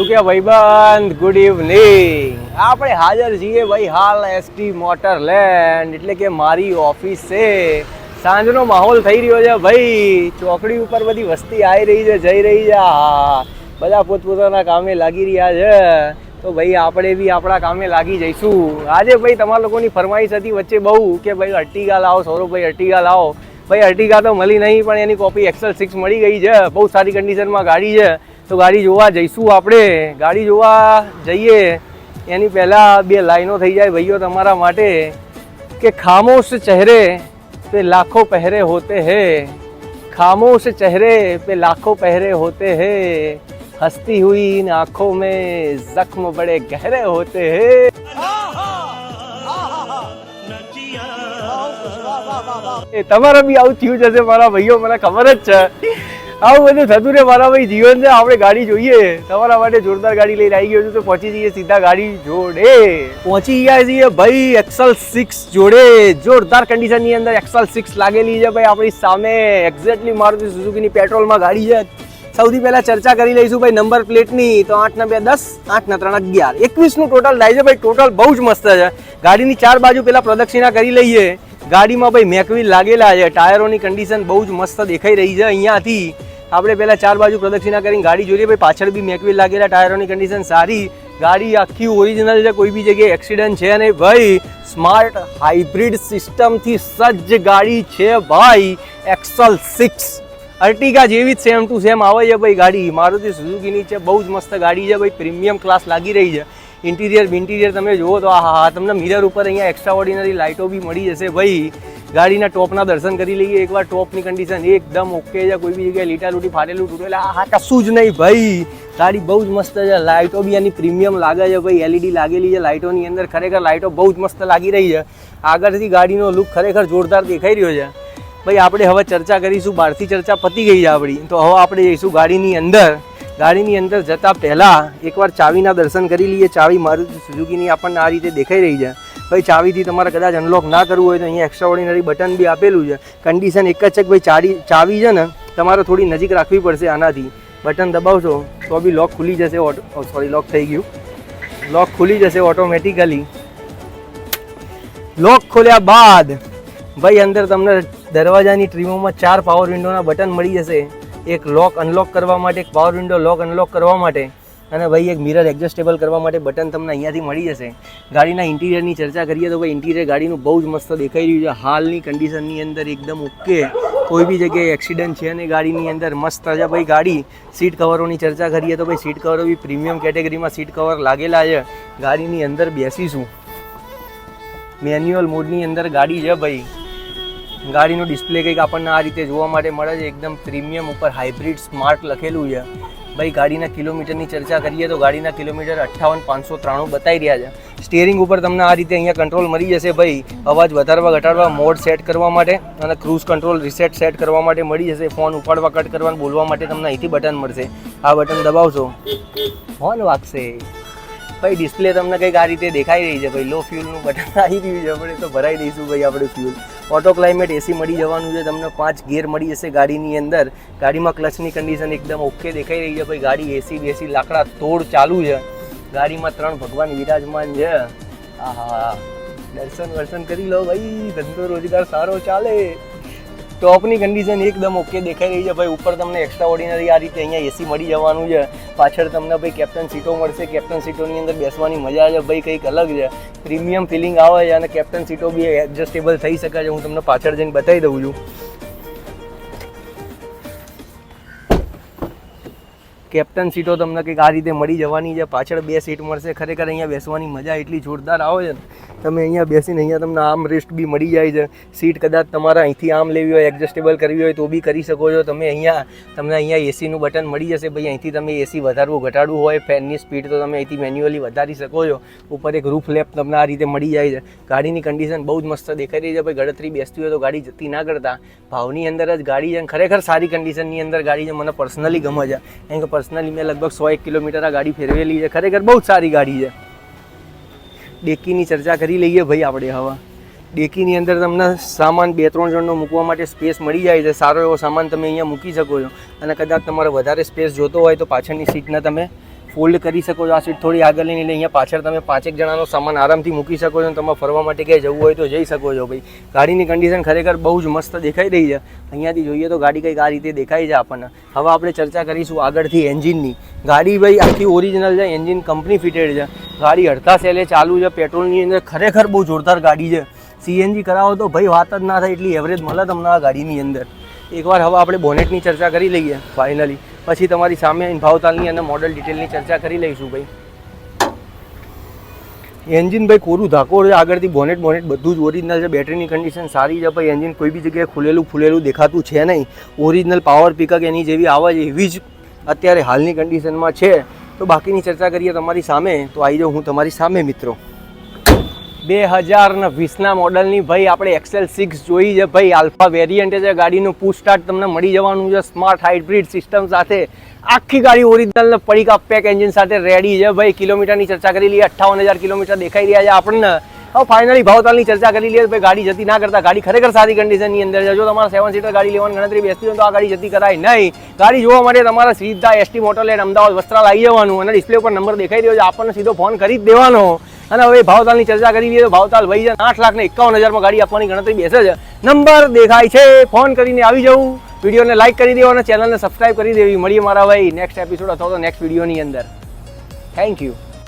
શું કે ભાઈબંધ ગુડ ઇવનિંગ આપણે હાજર છીએ ભાઈ હાલ એસટી મોટર લેન્ડ એટલે કે મારી ઓફિસ. છે સાંજનો માહોલ થઈ રહ્યો છે ભાઈ. ચોકડી ઉપર બધી વસ્તી આવી રહી છે, જઈ રહી છે. બધા પોતપોતાના કામે લાગી રહ્યા છે. તો ભાઈ આપણે બી આપણા કામે લાગી જઈશું. આજે ભાઈ તમારા લોકોની ફરમાઈશ હતી વચ્ચે બહુ કે ભાઈ અર્ટિગા લાવો, સૌરભભાઈ અર્ટિગા લાવો. ભાઈ અર્ટિગા તો મળી નહીં, પણ એની કોપી એક્સેલ સિક્સ મળી ગઈ છે. બહુ સારી કન્ડિશનમાં ગાડી છે. તો ગાડી જોવા જઈશું આપણે. ગાડી જોવા જઈએ. એની પહેલાં બે લાઈનો થઈ જાય ભાઈઓ તમારા માટે. કે ખામોશ ચહેરે પે લાખો પહેરે હોતે હે. ખામોશ ચહેરે પે લાખો પહેરે હોતે હે. હસતી હુઈ इन આંખો મેં જખ્મ બડે ગહરે હોતે હે. એ તમારા બી આવું થયું જશે મારા ભાઈઓ, મને ખબર જ છે. આવું બધું થતું ને મારા ભાઈ જીવન છે, આપણે ગાડી જોઈએ. તમારા માટે જોરદાર ગાડી લઈને આવી ગયો છું, તો પહોંચી જઈએ સીધા ગાડી જોડે. પહોંચી ગયા છીએ ભાઈ એક્સલ સિક્સ જોડે. જોરદાર કન્ડિશનની અંદર એક્સલ સિક્સ લાગેલી છે ભાઈ, આપણી સામે. એક્ઝેક્ટલી મારુતિ સુઝુકીની પેટ્રોલમાં ગાડી છે. સૌથી પહેલા ચર્ચા કરી લઈશું ભાઈ નંબર પ્લેટની તો આઠ ને બે દસ, આઠ ને ત્રણ અગિયાર. એકવીસનું ટોટલ થાય છે ભાઈ ટોટલ બહુ જ મસ્ત છે. ગાડીની ચાર બાજુ પેલા પ્રદક્ષિણા કરી લઈએ. ગાડીમાં ભાઈ મેકવી લાગેલા છે. ટાયરોની કન્ડિશન બહુ જ મસ્ત દેખાઈ રહી છે અહીંયાથી. આપણે પહેલાં ચાર બાજુ પ્રદક્ષિણા કરીને ગાડી જોઈએ. ભાઈ, પાછળ બી મેકવી લાગેલા ટાયરોની કન્ડિશન સારી. ગાડી આખી ઓરિજિનલ છે, કોઈ બી જગ્યાએ એક્સિડન્ટ છે અને ભાઈ સ્માર્ટ હાઇબ્રિડ સિસ્ટમથી સજ્જ ગાડી છે ભાઈ એક્સલ સિક્સ અર્ટિગા જેવી જ સેમ ટુ સેમ આવે છે ભાઈ ગાડી. મારુતિ સુઝુકીની છે, બહુ જ મસ્ત ગાડી છે ભાઈ. પ્રીમિયમ ક્લાસ લાગી રહી છે. ઇન્ટિરિયર ઇન્ટિરિયર તમે જુઓ તો આ હા તમને મિરર ઉપર અહીંયા એક્સ્ટ્રા ઓર્ડિનરી લાઇટો બી મળી જશે ભાઈ. ગાડીના ટોપના દર્શન કરી લઈએ. એકવાર ટોપની કન્ડિશન એકદમ ઓકે છે. કોઈ બી જગ્યાએ લીટા લૂટી ફાટેલું તૂટેલા. આ કશું જ નહીં ભાઈ. ગાડી બહુ જ મસ્ત છે. લાઇટો બી એની પ્રીમિયમ લાગે છે ભાઈ. એલઈડી લાગેલી છે લાઇટોની અંદર. ખરેખર લાઇટો બહુ જ મસ્ત લાગી રહી છે. આગળથી ગાડીનો લુક ખરેખર જોરદાર દેખાઈ રહ્યો છે. ભાઈ, આપણે હવે ચર્ચા કરીશું. બહારથી ચર્ચા પતી ગઈ છે આપણી. તો હવે આપણે જઈશું ગાડીની અંદર. ગાડીની અંદર જતાં પહેલાં એકવાર ચાવીના દર્શન કરી લઈએ. ચાવી મારુતિ સુઝુકીની આપણને આ રીતે દેખાઈ રહી છે. ભાઈ ચાવીથી તમારે કદાચ અનલોક ના કરવું હોય તો અહીંયા એક્સ્ટ્રા ઓર્ડિનરી બટન બી આપેલું છે. કન્ડિશન એક જ છે કે ભાઈ ચાવી ચાવી છે ને, તમારે થોડી નજીક રાખવી પડશે આનાથી. બટન દબાવશો તો બી લોક ખુલી જશે ઓટો સોરી લોક થઈ ગયું. લોક ખુલી જશે ઓટોમેટિકલી લોક ખોલ્યા બાદ ભાઈ અંદર તમને દરવાજાની ટ્રીમોમાં ચાર પાવર વિન્ડોના બટન મળી જશે. એક લોક અનલોક કરવા માટે, એક પાવર વિન્ડો લોક અનલોક કરવા માટે. અને ભાઈ એક મિરર એડજસ્ટેબલ કરવા માટે બટન તમને અહીંયાથી મળી જશે. ગાડીના ઇન્ટિરિયરની ચર્ચા કરીએ તો ભાઈ ઇન્ટિરિયર ગાડીનું બહુ જ મસ્ત દેખાઈ રહ્યું છે. હાલની કન્ડિશનની અંદર એકદમ ઓકે કોઈ બી જગ્યાએ એક્સિડન્ટ છે અને ગાડીની અંદર મસ્ત છે ભાઈ ગાડી. સીટ કવરોની ચર્ચા કરીએ તો ભાઈ સીટ કવરો બી પ્રીમિયમ કેટેગરીમાં સીટ કવર લાગેલા છે. ગાડીની અંદર બેસીશું. મેન્યુઅલ મોડની અંદર ગાડી છે ભાઈ. ગાડીનું ડિસ્પ્લે કંઈક આપણને આ રીતે જોવા માટે મળે છે. એકદમ પ્રીમિયમ ઉપર હાઇબ્રિડ સ્માર્ટ લખેલું છે. ભાઈ, ગાડીના કિલોમીટરની ચર્ચા કરીએ તો ગાડીના કિલોમીટર અઠ્ઠાવન પાંચસો ત્રાણું બતાવી રહ્યા છે. સ્ટિયરિંગ ઉપર તમને આ રીતે અહીંયા કંટ્રોલ મળી જશે ભાઈ. અવાજ વધારવા, ઘટાડવા મોડ સેટ કરવા માટે અને ક્રૂઝ કંટ્રોલ રિસેટ સેટ કરવા માટે મળી જશે. ફોન ઉપાડવા કટ કરવા બોલવા માટે તમને અહીંથી બટન મળશે. આ બટન દબાવશો ફોન વાગશે. ભાઈ ડિસ્પ્લે તમને કંઈક આ રીતે દેખાઈ રહી છે ભાઈ. લો ફ્યુલનું બટન આવી રહ્યું છે. આપણે તો ભરાઈ દઈશું ભાઈ, આપણે ફ્યુલ ઓટો ક્લાઇમેટ એસી મળી જવાનું છે. તમને પાંચ ગેર મળી જશે ગાડીની અંદર. ગાડીમાં ક્લચની કન્ડિશન એકદમ ઓકે દેખાઈ રહી છે. ભાઈ ગાડી એસી બેસી લાકડા તોડ ચાલુ છે. ગાડીમાં ત્રણ ભગવાન વિરાજમાન છે. આહા. દર્શન વર્શન કરી લો ભાઈ. ધંધો રોજગાર સારો ચાલે. ટોપની કન્ડિશન એકદમ ઓકે દેખાઈ રહી છે. ભાઈ, ઉપર તમને એક્સ્ટ્રા ઓર્ડિનરી આ રીતે અહીંયા એસી મળી જવાનું છે. પાછળ તમને ભાઈ કેપ્ટન સીટો મળશે. કેપ્ટન સીટોની અંદર બેસવાની મજા છે. ભાઈ, કંઈક અલગ છે. પ્રીમિયમ ફિલિંગ આવે છે અને કેપ્ટન સીટો બી એડજસ્ટેબલ થઈ શકે છે. હું તમને પાછળ જઈને બતાવી દઉં છું. કેપ્ટન સીટો તમને કંઈક આ રીતે મળી જવાની છે. પાછળ બે સીટ મળશે. ખરેખર અહીંયા બેસવાની મજા એટલી જોરદાર આવે છે ને. તમે અહીંયા બેસીને અહીંયા તમને આમ રેસ્ટ બી મળી જાય છે. સીટ કદાચ તમારે અહીંથી આમ લેવી હોય એડજસ્ટેબલ કરવી હોય તો બી કરી શકો છો. તમે અહીંયા, તમને અહીંયા એસીનું બટન મળી જશે. ભાઈ, અહીંથી તમે એસી વધારવું, ઘટાડવું હોય, ફેનની સ્પીડ તો તમે અહીંથી મેન્યુઅલી વધારી શકો છો. ઉપર એક રૂફ લેપ તમને આ રીતે મળી જાય છે. ગાડીની કન્ડિશન બહુ જ મસ્ત દેખાઈ રહી છે. ભાઈ ગળતરી બેસતી હોય તો ગાડી જતી ના કરતા. ભાવની અંદર જ ગાડી છે ખરેખર સારી કન્ડિશનની અંદર ગાડી છે. મને પર્સનલી ગમે છે. કારણ કે પર્સનલી મેં લગભગ સો એક કિલોમીટર આ ગાડી ફેરવેલી છે. ખરેખર બહુ જ સારી ગાડી છે. ડેકીની ચર્ચા કરી લઈએ ભાઈ આપણે હવે. ડેકીની અંદર તમને સામાન બે ત્રણ જણનો મૂકવા માટે સ્પેસ મળી જાય છે. સારો એવો સામાન તમે અહીંયા મૂકી શકો છો. અને કદાચ તમારે વધારે સ્પેસ જોતો હોય તો પાછળની સીટના તમે ફોલ્ડ કરી શકો છો. આ સીટ થોડી આગળ લઈને એટલે અહીંયા પાછળ તમે પાંચેક જણાનો સામાન આરામથી મૂકી શકો છો તમારે ફરવા માટે ક્યાંય જવું હોય તો જઈ શકો છો ભાઈ. ગાડીની કન્ડિશન ખરેખર બહુ જ મસ્ત દેખાઈ રહી છે. અહીંયાથી જોઈએ તો ગાડી કંઈક આ રીતે દેખાય છે આપણને. હવે આપણે ચર્ચા કરીશું આગળથી એન્જિનની. ગાડી ભાઈ આખી ઓરિજિનલ છે, એન્જિન કંપની ફિટેડ છે. ગાડી અડધા સેલે ચાલુ છે, પેટ્રોલની અંદર ખરેખર બહુ જોરદાર ગાડી છે. સીએનજી કરાવો તો ભાઈ વાત જ ના થાય, એટલી એવરેજ મળે તમને આ ગાડીની અંદર. એકવાર હવે આપણે બોનેટની ચર્ચા કરી લઈએ ફાઇનલી પછી તમારી સામે ભાવતાલની અને મોડલ ડિટેલની ચર્ચા કરી લઈશું ભાઈ. એન્જિન ભાઈ કોરું ધાકોર છે, આગળથી બોનેટ બોનેટ બધું જ ઓરિજિનલ છે બેટરીની કન્ડિશન સારી છે ભાઈ એન્જિન કોઈ બી જગ્યાએ ખુલેલું ફૂલેલું દેખાતું છે નહીં. ઓરિજિનલ પાવર પિકઅપ એની જેવી આવે છે એવી જ અત્યારે હાલની કન્ડિશનમાં છે. તો બાકીની ચર્ચા કરીએ તમારી સામે. તો આવી જાઉં હું તમારી સામે, મિત્રો. બે હજાર ને વીસના મોડલની ભાઈ આપણે એક્સેલ સિક્સ જોઈ છે. ભાઈ આલ્ફા વેરિયન્ટ છે. ગાડીનું પુશ સ્ટાર્ટ તમને મળી જવાનું છે. સ્માર્ટ હાઇબ્રિડ સિસ્ટમ સાથે આખી ગાડી ઓરિજિનલ પડીકા પેક એન્જિન સાથે રેડી છે. ભાઈ કિલોમીટરની ચર્ચા કરી લઈએ. અઠ્ઠાવન હજાર કિલોમીટર દેખાઈ રહ્યા છે આપણને. હવે ફાઇનલી ભાવતાલની ચર્ચા કરી લઈએ. ભાઈ ગાડી જતી ના કરતા ગાડી ખરેખર સારી કન્ડિશનની અંદર છે. જો તમારે સેવન સીટર ગાડી લેવાની ગણતરી બેસતી હોય તો આ ગાડી જતી કરાય નહીં. ગાડી જોવા માટે તમારે સીધા એસટી મોટરલેન્ડ અમદાવાદ વસ્ત્રાલ આવી જવાનું. અને ડિસ્પ્લે ઉપર નંબર દેખાઈ રહ્યો છે. આપણને સીધો ફોન કરી જ દેવાનો. અને હવે ભાવતાલની ચર્ચા કરી લઈએ તો ભાવતાલ ભાઈ જાય આઠ લાખ ને એકાવન હજારમાં ગાડી આપવાની ગણતરી બેસે છે. નંબર દેખાય છે. ફોન કરીને આવી જવું. વિડીયોને લાઈક કરી દેવો અને ચેનલને સબસ્ક્રાઇબ કરી દેવી. મળીએ મારા ભાઈ નેક્સ્ટ એપિસોડ અથવા તો નેક્સ્ટ વિડીયોની અંદર. Thank you